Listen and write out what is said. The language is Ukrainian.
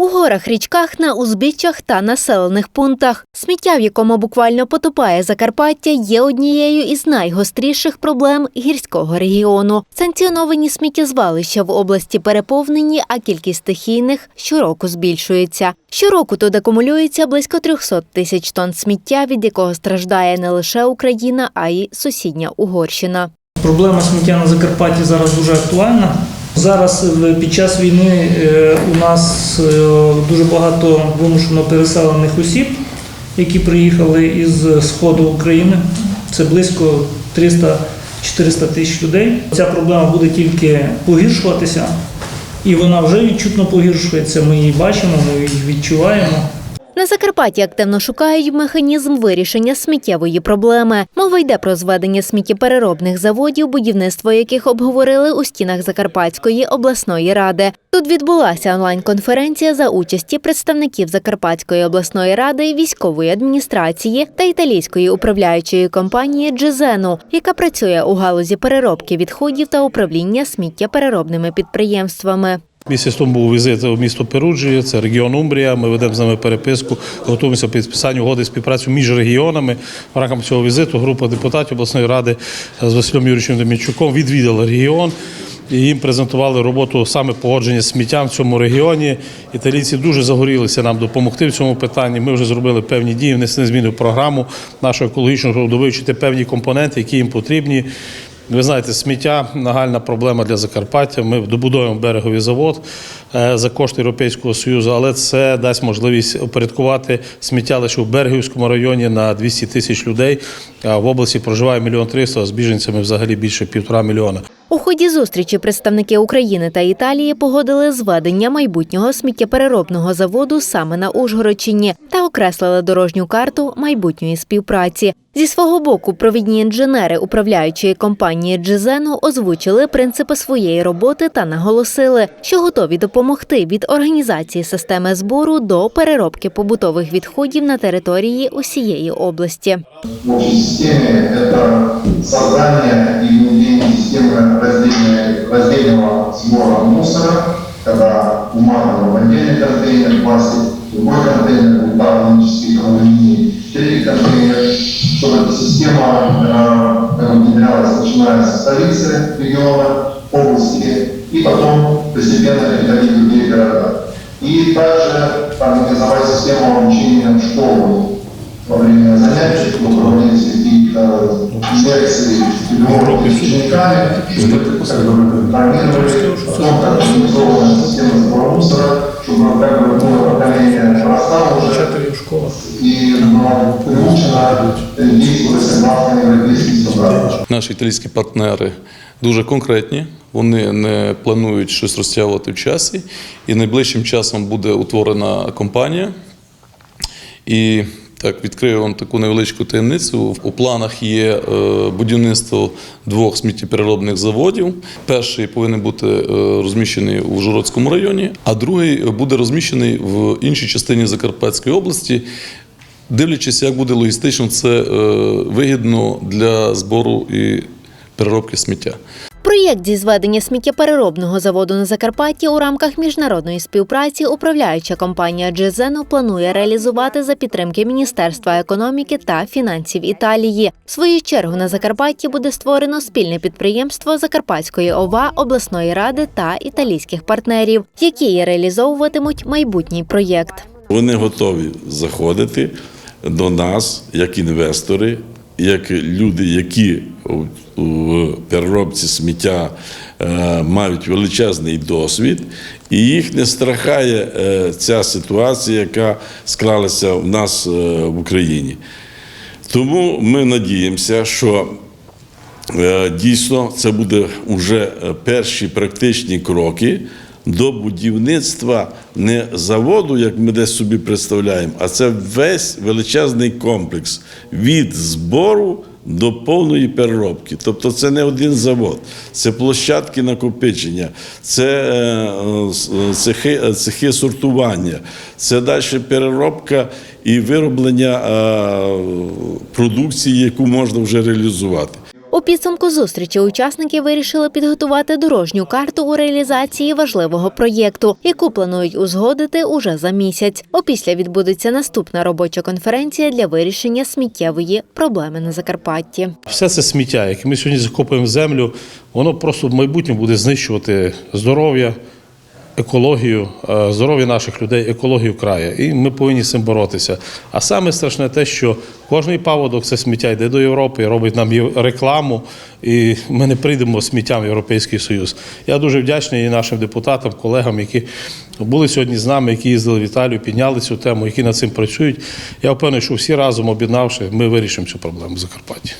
У горах, річках, на узбіччях та населених пунктах. Сміття, в якому буквально потопає Закарпаття, є однією із найгостріших проблем гірського регіону. Санкціоновані сміттєзвалища в області переповнені, а кількість стихійних щороку збільшується. Щороку тут акумулюється близько 300 тисяч тонн сміття, від якого страждає не лише Україна, а й сусідня Угорщина. Проблема сміття на Закарпатті зараз дуже актуальна. Зараз е, під час війни е, у нас е, дуже багато вимушено переселених осіб, які приїхали із сходу України. Це близько 300-400 тисяч людей. Ця проблема буде тільки погіршуватися, і вона вже відчутно погіршується. Ми її бачимо, ми її відчуваємо. На Закарпатті активно шукають механізм вирішення сміттєвої проблеми. Мова йде про зведення сміттєпереробних заводів, будівництво яких обговорили у стінах Закарпатської обласної ради. Тут відбулася онлайн-конференція за участі представників Закарпатської обласної ради, військової адміністрації та італійської управляючої компанії Джезену, яка працює у галузі переробки відходів та управління сміттєпереробними підприємствами. Місяць тому був візит у місто Перуджі, це регіон Умбрія. Ми ведемо з ними переписку, готуємося до підписанню угоди співпрацю між регіонами. В рамках цього візиту група депутатів обласної ради з Василем Юрійовичем Демінчуком відвідала регіон. І їм презентували роботу саме погодження з сміттям в цьому регіоні. Італійці дуже загорілися нам допомогти в цьому питанні. Ми вже зробили певні дії, внесли зміни в програму нашу екологічну, щоб вивчити певні компоненти, які їм потрібні. Ви знаєте, сміття нагальна проблема для Закарпаття. Ми добудуємо береговий завод е, за кошти Європейського Союзу, але це дасть можливість упорядкувати сміття лише в Берегівському районі на 200 тисяч людей. А в області проживає мільйон триста, з біженцями взагалі більше півтора мільйона. У ході зустрічі представники України та Італії погодили зведення майбутнього сміттєпереробного заводу саме на Ужгородщині та окреслили дорожню карту майбутньої співпраці. Зі свого боку, провідні інженери управляючої компанії Джезену озвучили принципи своєї роботи та наголосили, що готові допомогти від організації системи збору до переробки побутових відходів на території усієї області. в общей системе это создание и внедрение системы раздельной- раздельного сбора мусора, когда бумага в отдельный контейнер, пластик в другой контейнер, металлические алюминий, в третий контейнер, Чтобы эта система э, внедрялась, начиная со столицы региона, области, и потом постепенно переходить в другие города. И также организовать систему обучения школы во время занятий, чтобы проводились какие-то лекции переговоры с учениками, чтобы как бы планировали, потом как организована система Наші італійські партнери дуже конкретні. Вони не планують щось розтягувати в часі. І найближчим часом буде утворена компанія. І так, відкрию вам таку невеличку таємницю. У планах є е, будівництво двох сміттєпереробних заводів. Перший повинен бути е, розміщений у Жородському районі, а другий буде розміщений в іншій частині Закарпатської області. Дивлячись, як буде логістично це е, вигідно для збору і переробки сміття. Проєкт зі зведення сміттєпереробного заводу на Закарпатті у рамках міжнародної співпраці управляюча компанія Джезено планує реалізувати за підтримки Міністерства економіки та фінансів Італії. В свою чергу на Закарпатті буде створено спільне підприємство Закарпатської ОВА, обласної ради та італійських партнерів, які реалізовуватимуть майбутній проєкт. Вони готові заходити до нас як інвестори, як люди, які у переробці сміття е, мають величезний досвід, і їх не страхає е, ця ситуація, яка склалася в нас е, в Україні. Тому ми надіємося, що Дійсно, це буде вже перші практичні кроки до будівництва не заводу, як ми десь собі представляємо, а це весь величезний комплекс від збору до повної переробки. Тобто це не один завод, це площадки накопичення, це е, е, цехи, е, цехи сортування, це далі переробка і вироблення продукції, яку можна вже реалізувати. Підсумку зустрічі учасники вирішили підготувати дорожню карту у реалізації важливого проєкту, яку планують узгодити уже за місяць. Опісля відбудеться наступна робоча конференція для вирішення сміттєвої проблеми на Закарпатті. Все це сміття, яке ми сьогодні закопуємо землю, воно просто в майбутньому буде знищувати здоров'я, екологію, е, здоров'я наших людей, екологію краю. І ми повинні з цим боротися. А саме страшне те, що кожний паводок це сміття йде до Європи, робить нам рекламу, і ми не прийдемо сміттям в Європейський Союз. Я дуже вдячний і нашим депутатам, колегам, які були сьогодні з нами, які їздили в Італію, підняли цю тему, які над цим працюють. Я впевнений, що всі разом об'єднавши, ми вирішимо цю проблему в Закарпатті.